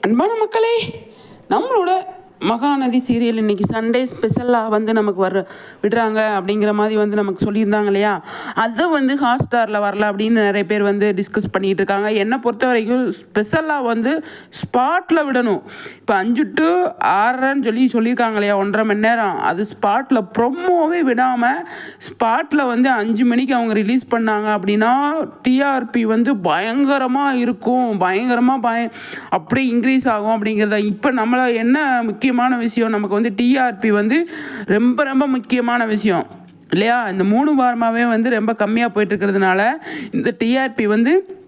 அன்பான மக்களே நம்மளோட மகாநதி சீரியல் இன்னைக்கு சண்டே ஸ்பெஷலாக வந்து நமக்கு வர விடுறாங்க அப்படிங்கிற மாதிரி வந்து நமக்கு சொல்லியிருந்தாங்க இல்லையா? அதை வந்து ஹாட்ஸ்டாரில் வரல அப்படின்னு நிறைய பேர் வந்து டிஸ்கஸ் பண்ணிகிட்டு இருக்காங்க. என்னை பொறுத்த வரைக்கும் ஸ்பெஷலாக வந்து ஸ்பாட்டில் விடணும். இப்போ அஞ்சு டு ஆறரைன்னு சொல்லி சொல்லியிருக்காங்க இல்லையா? ஒன்றரை மணி நேரம். அது ஸ்பாட்டில் ப்ரொமோவே விடாமல் ஸ்பாட்டில் வந்து அஞ்சு மணிக்கு அவங்க ரிலீஸ் பண்ணாங்க அப்படின்னா டிஆர்பி வந்து பயங்கரமாக இருக்கும். பயங்கரமாக பய அப்படியே இன்க்ரீஸ் ஆகும் அப்படிங்கிறத இப்போ நம்மளை என்ன முக்கியமான விஷயம். நமக்கு வந்து டிஆர்பி வந்து ரொம்ப ரொம்ப முக்கியமான விஷயம். இல்லையா? இந்த மூணு வாரமாகவே வந்து ரொம்ப கம்மியாக போயிட்டு இருக்கிறதுனால இந்த டிஆர்பி வந்து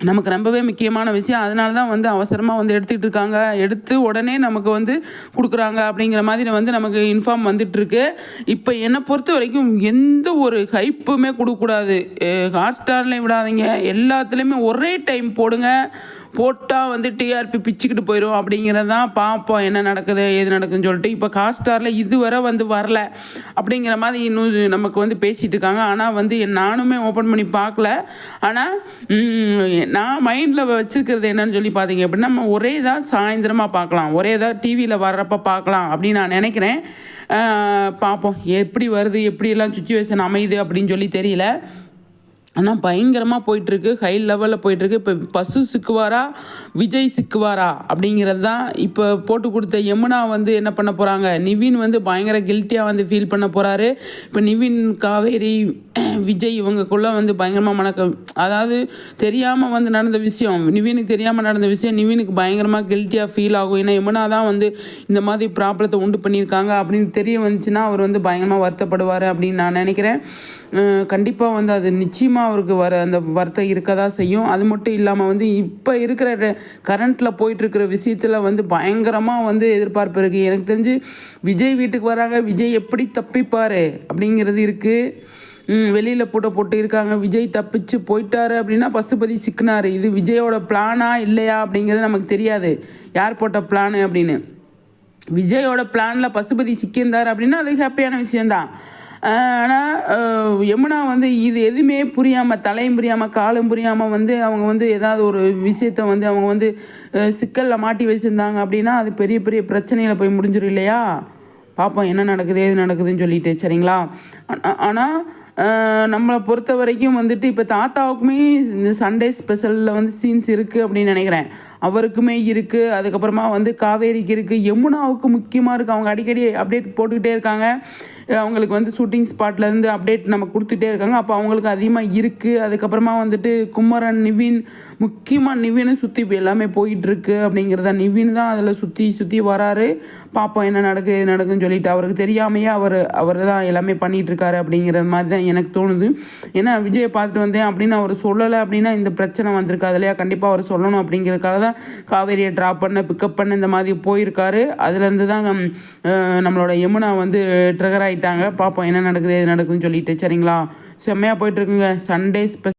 நமக்கு ரொம்பவே முக்கியமான விஷயம். அதனால தான் வந்து அவசரமாக வந்து எடுத்துக்கிட்டு இருக்காங்க. எடுத்து உடனே நமக்கு வந்து கொடுக்குறாங்க அப்படிங்கிற மாதிரி வந்து நமக்கு இன்ஃபார்ம் வந்துட்டுருக்கு. இப்போ என்னை பொறுத்த வரைக்கும் எந்த ஒரு ஹைப்புமே கொடுக்கக்கூடாது. ஹாட் ஸ்டார்லேயும் விடாதீங்க. எல்லாத்துலேயுமே ஒரே டைம் போடுங்க. போட்டால் வந்து டிஆர்பி பிச்சுக்கிட்டு போயிடும் அப்படிங்கிறது தான் பார்ப்போம் என்ன நடக்குது ஏது நடக்குதுன்னு சொல்லிட்டு. இப்போ காஸ்டாரில் இதுவரை வந்து வரல அப்படிங்கிற மாதிரி இன்னும் நமக்கு வந்து பேசிகிட்டு இருக்காங்க. ஆனால் வந்து நானுமே ஓப்பன் பண்ணி பார்க்கல ஆனால் நான் மைண்டில் வச்சுருக்கிறது என்னன்னு சொல்லி பார்த்தீங்க அப்படின்னா நம்ம ஒரே இதாக சாயந்தரமாக பார்க்கலாம். ஒரே இதாக டிவியில் வர்றப்ப பார்க்கலாம் அப்படின்னு நான் நினைக்கிறேன். பார்ப்போம். எப்படி வருது எப்படியெல்லாம் சுச்சுவேஷன் அமையுது அப்படின்னு சொல்லி தெரியல. ஆனால் பயங்கரமாக போயிட்டுருக்கு. ஹை லெவலில் போயிட்டுருக்கு. இப்போ பசு சிக்குவாரா? விஜய் சிக்குவாரா? அப்படிங்கிறது தான் இப்போ போட்டு கொடுத்த யமுனா வந்து என்ன பண்ண போகிறாங்க நிவின் வந்து பயங்கர கில்ட்டியாக வந்து ஃபீல் பண்ண போகிறாரு இப்போ நிவின் காவேரி விஜய் இவங்கக்குள்ளே வந்து பயங்கரமாக மணக்க அதாவது தெரியாமல் வந்து நடந்த விஷயம். நிவினுக்கு தெரியாமல் நடந்த விஷயம். நிவினுக்கு பயங்கரமாக கில்ட்டியாக ஃபீல் ஆகும். ஏன்னா யமுனா தான் வந்து இந்த மாதிரி ப்ராப்ளத்தை உண்டு பண்ணியிருக்காங்க அப்படின்னு தெரிய வந்துச்சுன்னா அவர் வந்து பயங்கரமாக வருத்தப்படுவார் அப்படின்னு நான் நினைக்கிறேன். கண்டிப்பாக வந்து அது நிச்சயமாக அவருக்கு வர அந்த வருத்தம் இருக்க தான் செய்யும். அது மட்டும் இல்லாமல் வந்து இப்போ இருக்கிற கரண்ட்டில் போயிட்டுருக்கிற விஷயத்தில் வந்து பயங்கரமாக வந்து எதிர்பார்ப்பு இருக்குது எனக்கு தெரிஞ்சு விஜய் வீட்டுக்கு வராங்க விஜய் எப்படி தப்பிப்பார் அப்படிங்கிறது இருக்குது வெளியில் போட்ட போட்டு இருக்காங்க. விஜய் தப்பிச்சு போயிட்டாரு அப்படின்னா பசுபதி சிக்கினார். இது விஜயோட பிளானா இல்லையா அப்படிங்கிறது நமக்கு தெரியாது. யார் போட்ட பிளானு அப்படின்னு. விஜயோட பிளானில் பசுபதி சிக்கியிருந்தார் அப்படின்னா அது ஹாப்பியான விஷயந்தான் ஆனால் யமுனா வந்து இது எதுவுமே புரியாமல் தலையும் புரியாமல் காலும் புரியாமல் வந்து அவங்க வந்து ஏதாவது ஒரு விஷயத்த வந்து அவங்க வந்து சிக்கலில் மாட்டி வச்சுருந்தாங்க அப்படின்னா அது பெரிய பெரிய பிரச்சனையில் போய் முடிஞ்சிடும் இல்லையா? பார்ப்போம் என்ன நடக்குது எது நடக்குதுன்னு சொல்லிட்டு சரிங்களா? ஆனால் நம்மளை பொறுத்த வரைக்கும் வந்துட்டு இப்போ தாத்தாவுக்குமே இந்த சண்டே ஸ்பெஷலில் வந்து சீன்ஸ் இருக்குது அப்படின்னு நினைக்கிறேன். அவருக்குமே இருக்குது அதுக்கப்புறமா வந்து காவேரிக்கு இருக்குது யமுனாவுக்கு முக்கியமாக இருக்குது அவங்க அடிக்கடி அப்டேட் போட்டுக்கிட்டே இருக்காங்க. அவங்களுக்கு வந்து ஷூட்டிங் ஸ்பாட்லேருந்து அப்டேட் நம்ம கொடுத்துட்டே இருக்காங்க. அப்போ அவங்களுக்கு அதிகமாக இருக்குது அதுக்கப்புறமா வந்துட்டு குமரன் நிவின் முக்கியமாக நிவினை சுற்றி இப்போ எல்லாமே போயிட்டுருக்கு அப்படிங்கிறத நிவின் தான் அதில் சுற்றி சுற்றி வராரு. பார்ப்போம் என்ன நடக்குது எது நடக்குதுன்னு சொல்லிட்டு அவருக்கு தெரியாமையே அவர் அவர் தான் எல்லாமே பண்ணிகிட்ருக்காரு அப்படிங்கிற மாதிரி தான் எனக்கு தோணுது. ஏன்னா விஜயை பார்த்துட்டு வந்தேன் அப்படின்னு அவர் சொல்லலை அப்படின்னா இந்த பிரச்சனை வந்திருக்கு அதுலையா கண்டிப்பாக அவர் சொல்லணும் அப்படிங்கிறதுக்காக தான் காவேரியை ட்ராப் பண்ண பிக்கப் பண்ண இந்த மாதிரி போயிருக்காரு. அதுலேருந்து தான் நம்மளோட யமுனா வந்து ட்ரிகர் ஆகிட்டாங்க பார்ப்போம் என்ன நடக்குது எது நடக்குதுன்னு சொல்லிட்டு. சரிங்களா? செம்மையாக போயிட்டுருக்குங்க சண்டே ஸ்பெஷல்